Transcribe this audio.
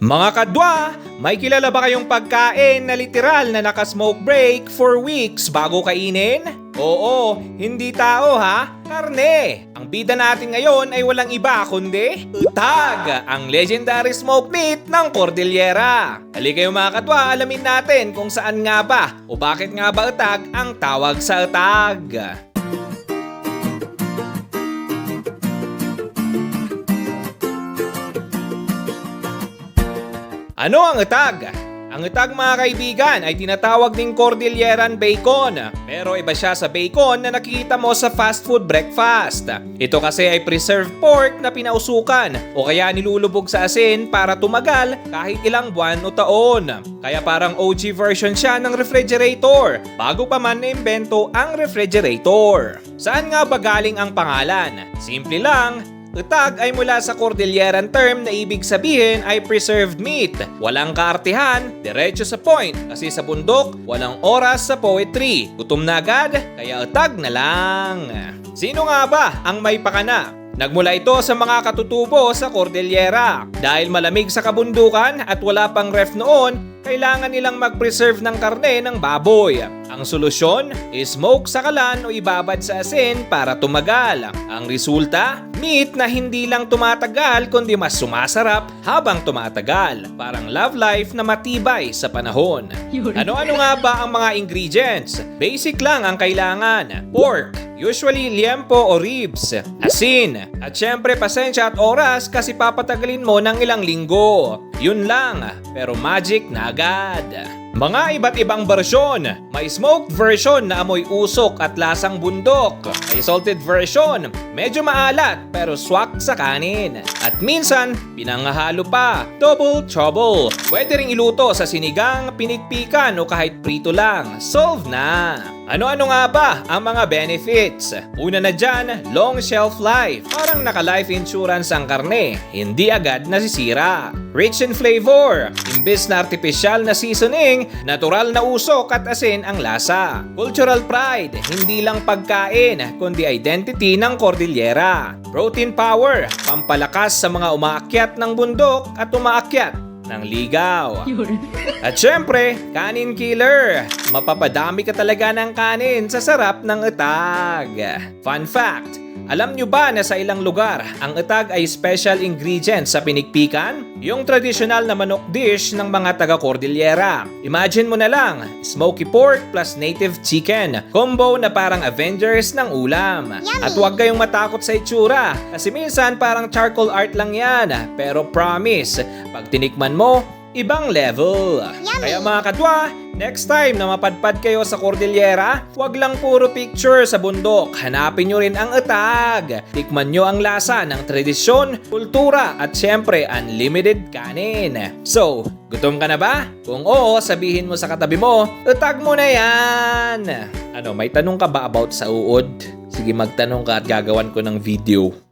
Mga kadwa, may kilala ba kayong pagkain na literal na naka-smoke break for weeks bago kainin? Oo, hindi tao ha, karne. Ang bida natin ngayon ay walang iba kundi utag, ang legendary smoke meat ng Cordillera. Halika kayo mga kadwa, alamin natin kung saan nga ba o bakit nga ba utag ang tawag sa utag. Ano ang utag? Ang utag mga kaibigan ay tinatawag ding Cordilleran Bacon. Pero iba siya sa bacon na nakikita mo sa fast food breakfast. Ito kasi ay preserved pork na pinausukan o kaya nilulubog sa asin para tumagal kahit ilang buwan o taon. Kaya parang OG version siya ng refrigerator bago pa man naimbento ang refrigerator. Saan nga ba galing ang pangalan? Simple lang, Utag ay mula sa Cordilleran term na ibig sabihin ay preserved meat. Walang kaartihan, diretso sa point. Kasi sa bundok, walang oras sa poetry. Gutom na agad, kaya utag na lang. Sino nga ba ang may pakana? Nagmula ito sa mga katutubo sa Cordillera. Dahil malamig sa kabundukan at wala pang ref noon, kailangan nilang mag-preserve ng karne ng baboy. Ang solusyon, smoke sa kalan o ibabad sa asin para tumagal. Ang resulta, meat na hindi lang tumatagal kundi mas sumasarap habang tumatagal. Parang love life na matibay sa panahon. Ano-ano nga ba ang mga ingredients? Basic lang ang kailangan. Pork, usually liempo o ribs, asin, at syempre pasensya at oras kasi papatagalin mo ng ilang linggo. Yun lang, pero magic na agad. Mga iba't ibang bersyon. May smoked version na amoy usok at lasang bundok. May salted version, medyo maalat pero swak sa kanin. At minsan, pinangahalo pa. Double trouble. Pwede ring iluto sa sinigang, pinigpikan o kahit prito lang. Solve na! Ano-ano nga ba ang mga benefits? Una na dyan, long shelf life. Parang naka-life insurance ang karne, hindi agad nasisira. Rich in flavor. Imbes na artificial na seasoning, natural na usok at asin ang lasa. Cultural pride, hindi lang pagkain, kundi identity ng Cordillera. Protein power, pampalakas sa mga umaakyat ng bundok at umaakyat ng ligaw. At syempre, kanin killer. Mapapadami ka talaga ng kanin sa sarap ng utag. Fun fact, alam nyo ba na sa ilang lugar, ang utag ay special ingredient sa pinikpikan? Yung traditional na manok dish ng mga taga Cordillera. Imagine mo na lang, smoky pork plus native chicken. Combo na parang Avengers ng ulam. At huwag kayong matakot sa itsura. Kasi minsan parang charcoal art lang yan. Pero promise, pag tinikman mo, ibang level. Kaya mga kadwa, next time na mapadpad kayo sa Cordillera, wag lang puro picture sa bundok. Hanapin nyo rin ang utag. Tikman nyo ang lasa ng tradisyon, kultura at syempre unlimited kanin. So, gutom ka na ba? Kung oo, sabihin mo sa katabi mo, utag mo na yan! Ano, may tanong ka ba about sa uod? Sige, magtanong ka at gagawan ko ng video.